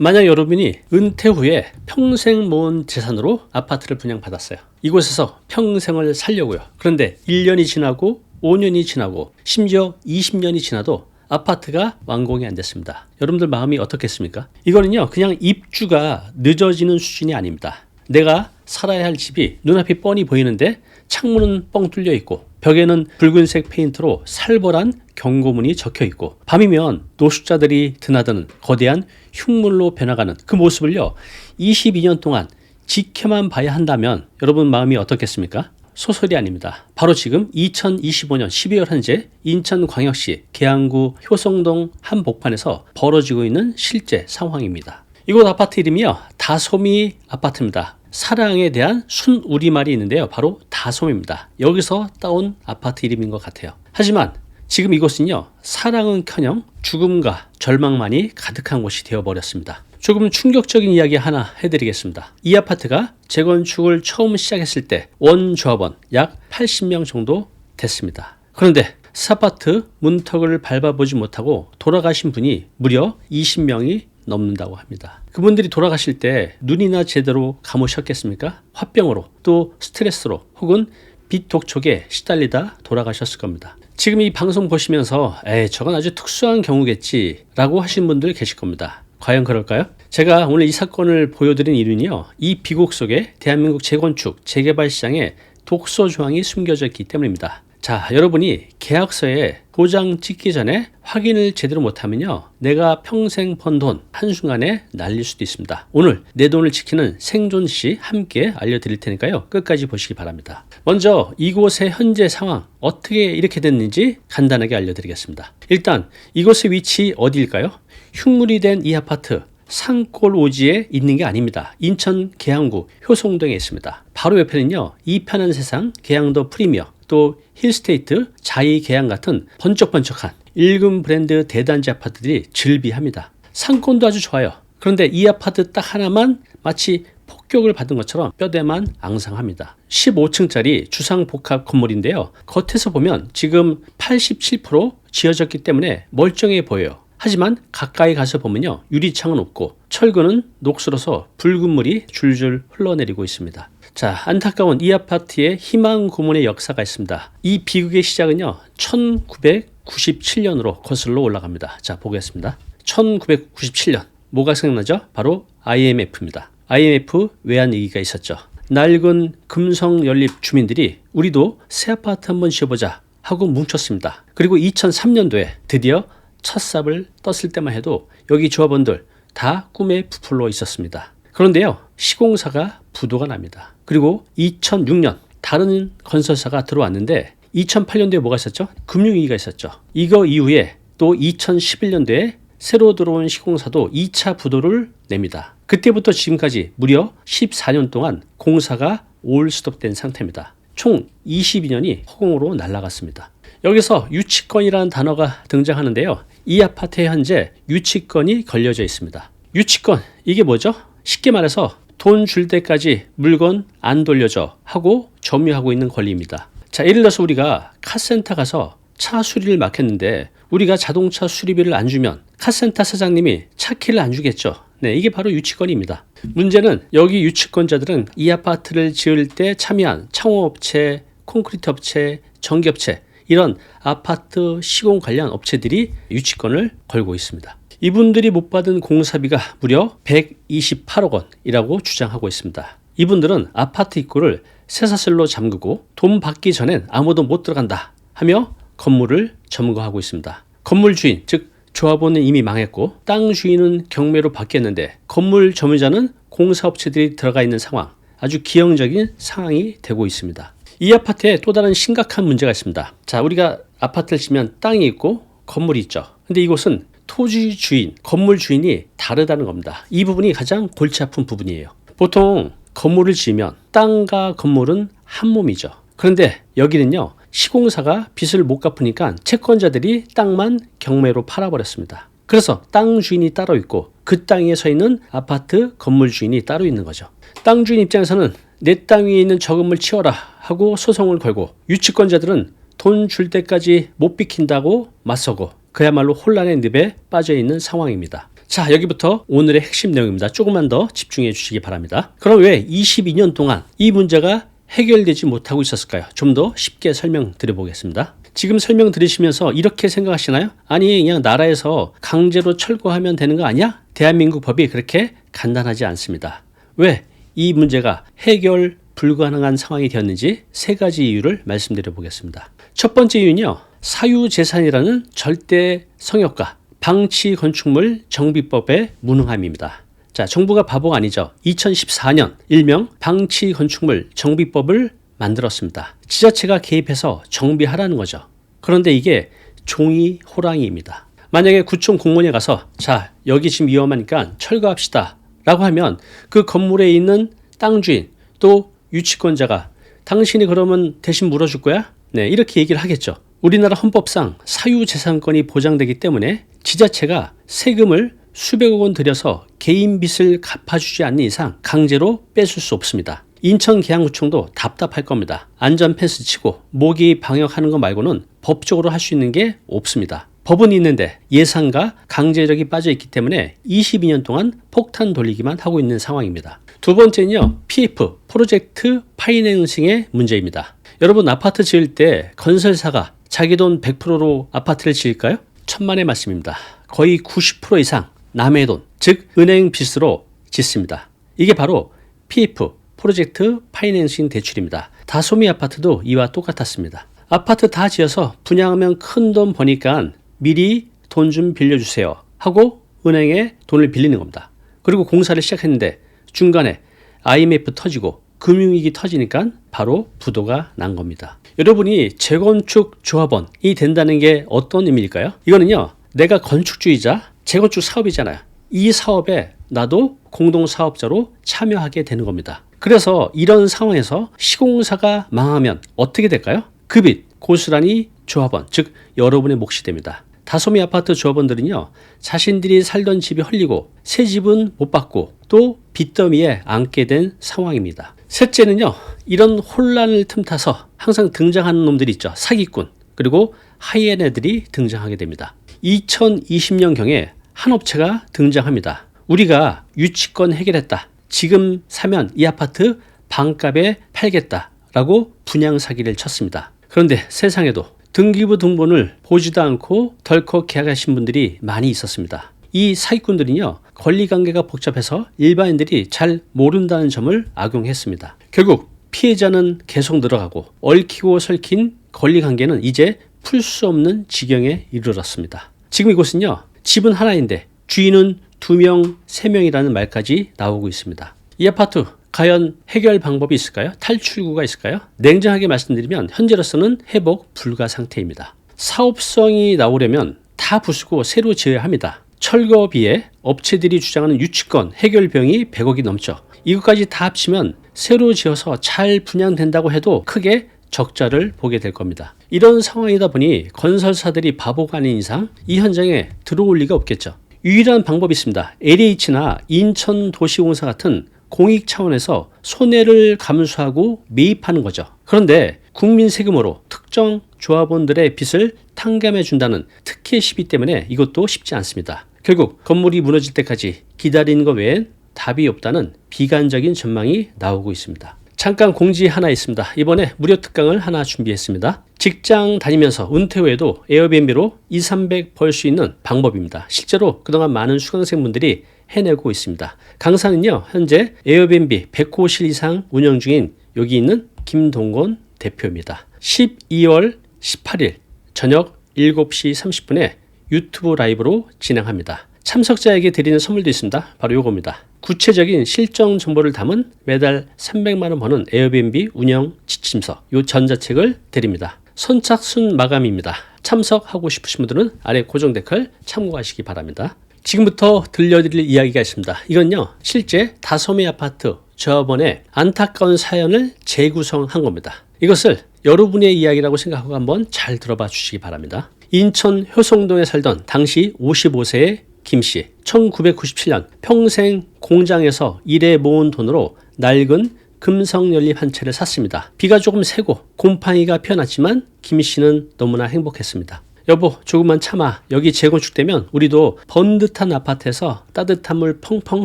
만약 여러분이 은퇴 후에 평생 모은 재산으로 아파트를 분양받았어요. 이곳에서 평생을 살려고요. 그런데 1년이 지나고 5년이 지나고 심지어 20년이 지나도 아파트가 완공이 안 됐습니다. 여러분들 마음이 어떻겠습니까? 이거는요, 그냥 입주가 늦어지는 수준이 아닙니다. 내가 살아야 할 집이 눈앞이 뻔히 보이는데 창문은 뻥 뚫려 있고 벽에는 붉은색 페인트로 살벌한 경고문이 적혀 있고 밤이면 노숙자들이 드나드는 거대한 흉물로 변화가는 그 모습을요 22년 동안 지켜만 봐야 한다면 여러분 마음이 어떻겠습니까? 소설이 아닙니다. 바로 지금 2025년 12월 현재 인천광역시 계양구 효성동 한 복판에서 벌어지고 있는 실제 상황입니다. 이곳 아파트 이름이요 다솜이 아파트입니다. 사랑에 대한 순 우리말이 있는데요. 바로 다솜입니다. 여기서 따온 아파트 이름인 것 같아요. 하지만 지금 이곳은요 사랑은 커녕 죽음과 절망만이 가득한 곳이 되어버렸습니다. 조금 충격적인 이야기 하나 해드리겠습니다. 이 아파트가 재건축을 처음 시작했을 때 원조합원 약 80명 정도 됐습니다. 그런데 스아파트 문턱을 밟아보지 못하고 돌아가신 분이 무려 20명이 넘는다고 합니다. 그분들이 돌아가실 때 눈이나 제대로 감으셨겠습니까? 화병으로 또 스트레스로 혹은 빛 독촉에 시달리다 돌아가셨을 겁니다. 지금 이 방송 보시면서 에이 저건 아주 특수한 경우겠지라고 하신 분들 계실 겁니다. 과연 그럴까요? 제가 오늘 이 사건을 보여드린 이유는요. 이 비곡 속에 대한민국 재건축, 재개발 시장에 독소 조항이 숨겨져 있기 때문입니다. 자, 여러분이 계약서에 도장 찍기 전에 확인을 제대로 못하면요. 내가 평생 번 돈 한순간에 날릴 수도 있습니다. 오늘 내 돈을 지키는 생존 시 함께 알려드릴 테니까요. 끝까지 보시기 바랍니다. 먼저 이곳의 현재 상황 어떻게 이렇게 됐는지 간단하게 알려드리겠습니다. 일단 이곳의 위치 어디일까요? 흉물이 된 이 아파트 산골 오지에 있는 게 아닙니다. 인천 계양구 효성동에 있습니다. 바로 옆에는요. 이 편한 세상 계양도 프리미어 또 힐스테이트, 자이 계양 같은 번쩍번쩍한 1금 브랜드 대단지 아파트들이 즐비합니다. 상권도 아주 좋아요. 그런데 이 아파트 딱 하나만 마치 폭격을 받은 것처럼 뼈대만 앙상합니다. 15층짜리 주상복합 건물인데요. 겉에서 보면 지금 87% 지어졌기 때문에 멀쩡해 보여요. 하지만 가까이 가서 보면요. 유리창은 없고 철근은 녹슬어서 붉은 물이 줄줄 흘러내리고 있습니다. 자, 안타까운 이 아파트의 희망 고문의 역사가 있습니다. 이 비극의 시작은요, 1997년으로 거슬러 올라갑니다. 자, 보겠습니다. 1997년. 뭐가 생각나죠? 바로 IMF입니다. IMF 외환 위기가 있었죠. 낡은 금성 연립 주민들이 우리도 새 아파트 한번 지어보자 하고 뭉쳤습니다. 그리고 2003년도에 드디어 첫 삽을 떴을 때만 해도 여기 조합원들 다 꿈에 부풀러 있었습니다. 그런데요, 시공사가 부도가 납니다. 그리고 2006년 다른 건설사가 들어왔는데 2008년도에 뭐가 있었죠? 금융위기가 있었죠. 이거 이후에 또 2011년도에 새로 들어온 시공사도 2차 부도를 냅니다. 그때부터 지금까지 무려 14년 동안 공사가 올 스톱된 상태입니다. 총 22년이 허공으로 날아갔습니다. 여기서 유치권이라는 단어가 등장하는데요. 이 아파트에 현재 유치권이 걸려져 있습니다. 유치권, 이게 뭐죠? 쉽게 말해서 돈 줄 때까지 물건 안 돌려줘 하고 점유하고 있는 권리입니다. 자, 예를 들어서 우리가 카센터 가서 차 수리를 맡겼는데 우리가 자동차 수리비를 안 주면 카센터 사장님이 차 키를 안 주겠죠. 네, 이게 바로 유치권입니다. 문제는 여기 유치권자들은 이 아파트를 지을 때 참여한 창호업체, 콘크리트 업체, 전기업체 이런 아파트 시공 관련 업체들이 유치권을 걸고 있습니다. 이분들이 못 받은 공사비가 무려 128억 원이라고 주장하고 있습니다. 이분들은 아파트 입구를 쇠사슬로 잠그고 돈 받기 전엔 아무도 못 들어간다 하며 건물을 점거하고 있습니다. 건물 주인, 즉 조합원은 이미 망했고 땅 주인은 경매로 바뀌었는데 건물 점유자는 공사업체들이 들어가 있는 상황, 아주 기형적인 상황이 되고 있습니다. 이 아파트에 또 다른 심각한 문제가 있습니다. 자, 우리가 아파트를 지면 땅이 있고 건물이 있죠. 근데 이곳은 토지 주인, 건물 주인이 다르다는 겁니다. 이 부분이 가장 골치 아픈 부분이에요. 보통 건물을 지으면 땅과 건물은 한 몸이죠. 그런데 여기는요, 시공사가 빚을 못 갚으니까 채권자들이 땅만 경매로 팔아버렸습니다. 그래서 땅 주인이 따로 있고 그 땅에 서 있는 아파트 건물 주인이 따로 있는 거죠. 땅 주인 입장에서는 내 땅 위에 있는 저금을 치워라 하고 소송을 걸고 유치권자들은 돈 줄 때까지 못 비킨다고 맞서고 그야말로 혼란의 늪에 빠져 있는 상황입니다. 자, 여기부터 오늘의 핵심 내용입니다. 조금만 더 집중해 주시기 바랍니다. 그럼 왜 22년 동안 이 문제가 해결되지 못하고 있었을까요? 좀 더 쉽게 설명드려 보겠습니다. 지금 설명 들으시면서 이렇게 생각하시나요? 아니, 그냥 나라에서 강제로 철거하면 되는 거 아니야? 대한민국 법이 그렇게 간단하지 않습니다. 왜 이 문제가 해결 불가능한 상황이 되었는지 세 가지 이유를 말씀드려 보겠습니다. 첫 번째 이유는요, 사유재산이라는 절대 성역과 방치 건축물 정비법의 무능함입니다. 자, 정부가 바보가 아니죠. 2014년 일명 방치 건축물 정비법을 만들었습니다. 지자체가 개입해서 정비하라는 거죠. 그런데 이게 종이 호랑이입니다. 만약에 구청 공무원에 가서 자, 여기 지금 위험하니까 철거합시다. 라고 하면 그 건물에 있는 땅 주인 또 유치권자가 당신이 그러면 대신 물어줄 거야? 네, 이렇게 얘기를 하겠죠. 우리나라 헌법상 사유재산권이 보장되기 때문에 지자체가 세금을 수백억 원 들여서 개인 빚을 갚아주지 않는 이상 강제로 뺏을 수 없습니다. 인천 계양구청도 답답할 겁니다. 안전 펜스 치고 모기 방역하는 것 말고는 법적으로 할 수 있는 게 없습니다. 법은 있는데 예산과 강제력이 빠져 있기 때문에 22년 동안 폭탄 돌리기만 하고 있는 상황입니다. 두 번째는요, PF, 프로젝트 파이낸싱의 문제입니다. 여러분, 아파트 지을 때 건설사가 자기 돈 100%로 아파트를 지을까요? 천만의 말씀입니다. 거의 90% 이상 남의 돈, 즉 은행 빚으로 짓습니다. 이게 바로 PF, 프로젝트 파이낸싱 대출입니다. 다소미 아파트도 이와 똑같았습니다. 아파트 다 지어서 분양하면 큰 돈 버니까 미리 돈 좀 빌려주세요 하고 은행에 돈을 빌리는 겁니다. 그리고 공사를 시작했는데 중간에 IMF 터지고 금융위기 터지니까 바로 부도가 난 겁니다. 여러분이 재건축 조합원이 된다는 게 어떤 의미일까요? 이거는요, 내가 건축주의자, 재건축 사업이잖아요. 이 사업에 나도 공동사업자로 참여하게 되는 겁니다. 그래서 이런 상황에서 시공사가 망하면 어떻게 될까요? 그 빚 고스란히 조합원, 즉 여러분의 몫이 됩니다. 다소미 아파트 조합원들은요, 자신들이 살던 집이 헐리고 새 집은 못 받고 또 빚더미에 앉게 된 상황입니다. 셋째는요, 이런 혼란을 틈타서 항상 등장하는 놈들이 있죠. 사기꾼, 그리고 하이에네들이 등장하게 됩니다. 2020년경에 한 업체가 등장합니다. 우리가 유치권 해결했다. 지금 사면 이 아파트 반값에 팔겠다. 라고 분양 사기를 쳤습니다. 그런데 세상에도 등기부 등본을 보지도 않고 덜컥 계약하신 분들이 많이 있었습니다. 이 사기꾼들은요, 권리관계가 복잡해서 일반인들이 잘 모른다는 점을 악용했습니다. 결국 피해자는 계속 늘어가고 얽히고 설킨 권리관계는 이제 풀 수 없는 지경에 이르렀습니다. 지금 이곳은요, 집은 하나인데 주인은 두 명, 세 명이라는 말까지 나오고 있습니다. 이 아파트 과연 해결 방법이 있을까요? 탈출구가 있을까요? 냉정하게 말씀드리면 현재로서는 회복 불가 상태입니다. 사업성이 나오려면 다 부수고 새로 지어야 합니다. 철거비에 업체들이 주장하는 유치권 해결 비용이 100억이 넘죠. 이것까지 다 합치면 새로 지어서 잘 분양된다고 해도 크게 적자를 보게 될 겁니다. 이런 상황이다 보니 건설사들이 바보가 아닌 이상 이 현장에 들어올 리가 없겠죠. 유일한 방법이 있습니다. LH나 인천도시공사 같은 공익 차원에서 손해를 감수하고 매입하는 거죠. 그런데 국민 세금으로 특정 조합원들의 빚을 탕감해 준다는 특혜 시비 때문에 이것도 쉽지 않습니다. 결국 건물이 무너질 때까지 기다리는 것 외엔 답이 없다는 비관적인 전망이 나오고 있습니다. 잠깐 공지 하나 있습니다. 이번에 무료 특강을 하나 준비했습니다. 직장 다니면서 은퇴 후에도 에어비앤비로 2, 300 벌 수 있는 방법입니다. 실제로 그동안 많은 수강생분들이 해내고 있습니다. 강사는요, 현재 에어비앤비 100호실 이상 운영 중인 여기 있는 김동건 대표입니다. 12월 18일 저녁 7시 30분에 유튜브 라이브로 진행합니다. 참석자에게 드리는 선물도 있습니다. 바로 요겁니다. 구체적인 실정 정보를 담은 매달 300만 원 버는 에어비앤비 운영 지침서 요 전자책을 드립니다. 선착순 마감입니다. 참석하고 싶으신 분들은 아래 고정 댓글 참고하시기 바랍니다. 지금부터 들려드릴 이야기가 있습니다. 이건요, 실제 다솜이 아파트 조합원의 안타까운 사연을 재구성한 겁니다. 이것을 여러분의 이야기라고 생각하고 한번 잘 들어봐 주시기 바랍니다. 인천 효성동에 살던 당시 55세의 김 씨, 1997년 평생 공장에서 일해 모은 돈으로 낡은 금성 연립 한 채를 샀습니다. 비가 조금 새고 곰팡이가 피어났지만 김 씨는 너무나 행복했습니다. 여보 조금만 참아. 여기 재건축되면 우리도 번듯한 아파트에서 따뜻한 물 펑펑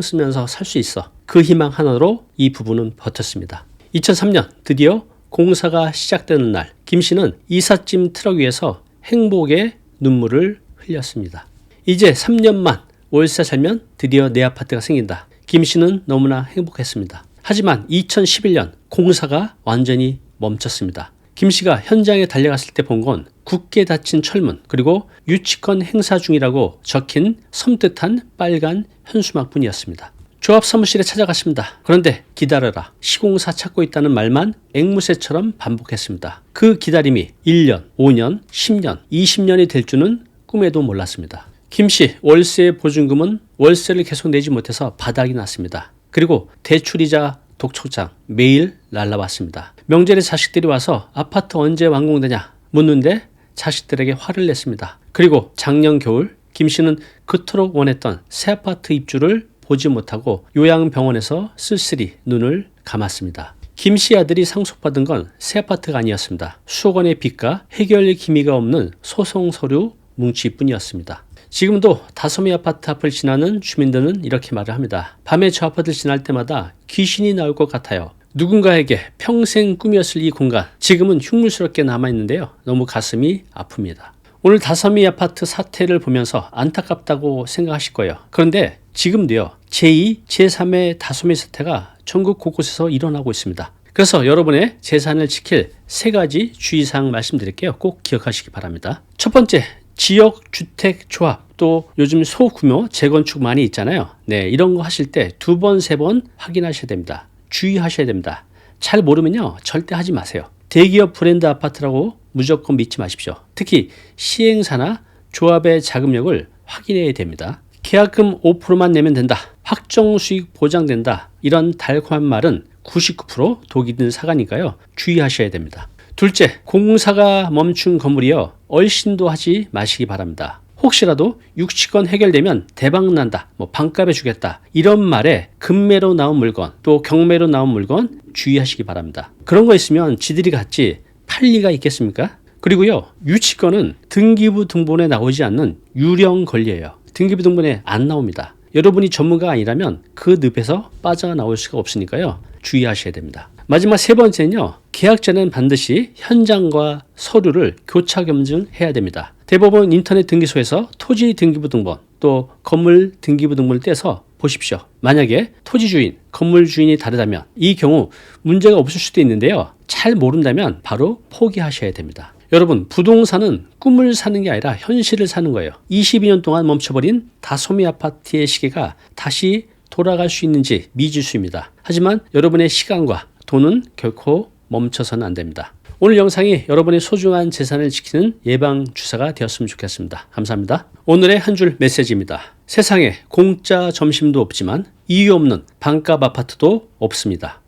쓰면서 살 수 있어. 그 희망 하나로 이 부부는 버텼습니다. 2003년 드디어 공사가 시작되는 날 김 씨는 이삿짐 트럭 위에서 행복의 눈물을 흘렸습니다. 이제 3년만 월세 살면 드디어 내 아파트가 생긴다. 김 씨는 너무나 행복했습니다. 하지만 2011년 공사가 완전히 멈췄습니다. 김 씨가 현장에 달려갔을 때 본 건 굳게 닫힌 철문 그리고 유치권 행사 중이라고 적힌 섬뜩한 빨간 현수막뿐이었습니다. 조합 사무실에 찾아갔습니다. 그런데 기다려라. 시공사 찾고 있다는 말만 앵무새처럼 반복했습니다. 그 기다림이 1년, 5년, 10년, 20년이 될 줄은 꿈에도 몰랐습니다. 김 씨 월세 보증금은 월세를 계속 내지 못해서 바닥이 났습니다. 그리고 대출이자 독촉장 매일 날라왔습니다. 명절에 자식들이 와서 아파트 언제 완공되냐 묻는데 자식들에게 화를 냈습니다. 그리고 작년 겨울 김 씨는 그토록 원했던 새 아파트 입주를 보지 못하고 요양병원에서 쓸쓸히 눈을 감았습니다. 김 씨 아들이 상속받은 건 새 아파트가 아니었습니다. 수억 원의 빚과 해결 기미가 없는 소송 서류 뭉치뿐이었습니다. 지금도 다솜이 아파트 앞을 지나는 주민들은 이렇게 말을 합니다. 밤에 저 아파트를 지날 때마다 귀신이 나올 것 같아요. 누군가에게 평생 꿈이었을 이 공간, 지금은 흉물스럽게 남아있는데요. 너무 가슴이 아픕니다. 오늘 다솜이 아파트 사태를 보면서 안타깝다고 생각하실 거예요. 그런데 지금도요, 제2, 제3의 다솜이 사태가 전국 곳곳에서 일어나고 있습니다. 그래서 여러분의 재산을 지킬 세 가지 주의사항 말씀드릴게요. 꼭 기억하시기 바랍니다. 첫 번째, 지역 주택 조합 또 요즘 소규모 재건축 많이 있잖아요. 네, 이런 거 하실 때 두 번, 세 번 확인하셔야 됩니다. 주의하셔야 됩니다. 잘 모르면요, 절대 하지 마세요. 대기업 브랜드 아파트라고 무조건 믿지 마십시오. 특히 시행사나 조합의 자금력을 확인해야 됩니다. 계약금 5%만 내면 된다. 확정 수익 보장된다. 이런 달콤한 말은 99% 독이 든 사과니까요. 주의하셔야 됩니다. 둘째, 공사가 멈춘 건물이요. 얼씬도 하지 마시기 바랍니다. 혹시라도 유치권 해결되면 대박 난다, 뭐 반값에 주겠다 이런 말에 금매로 나온 물건 또 경매로 나온 물건 주의하시기 바랍니다. 그런 거 있으면 지들이 같이 팔 리가 있겠습니까? 그리고요 유치권은 등기부 등본에 나오지 않는 유령 권리예요. 등기부 등본에 안 나옵니다. 여러분이 전문가가 아니라면 그 늪에서 빠져나올 수가 없으니까요 주의하셔야 됩니다. 마지막 세 번째는요. 계약 전엔 반드시 현장과 서류를 교차 검증해야 됩니다. 대법원 인터넷 등기소에서 토지 등기부 등본 또 건물 등기부 등본을 떼서 보십시오. 만약에 토지 주인, 건물 주인이 다르다면 이 경우 문제가 없을 수도 있는데요. 잘 모른다면 바로 포기하셔야 됩니다. 여러분, 부동산은 꿈을 사는 게 아니라 현실을 사는 거예요. 22년 동안 멈춰버린 다소미 아파트의 시계가 다시 돌아갈 수 있는지 미지수입니다. 하지만 여러분의 시간과 돈은 결코 멈춰서는 안 됩니다. 오늘 영상이 여러분의 소중한 재산을 지키는 예방 주사가 되었으면 좋겠습니다. 감사합니다. 오늘의 한 줄 메시지입니다. 세상에 공짜 점심도 없지만 이유 없는 반값 아파트도 없습니다.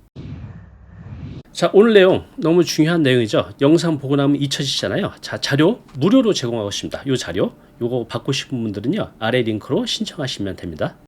자, 오늘 내용 너무 중요한 내용이죠. 영상 보고 나면 잊혀지잖아요. 자, 자료 무료로 제공하고 있습니다. 이 자료, 요거 받고 싶은 분들은요. 아래 링크로 신청하시면 됩니다.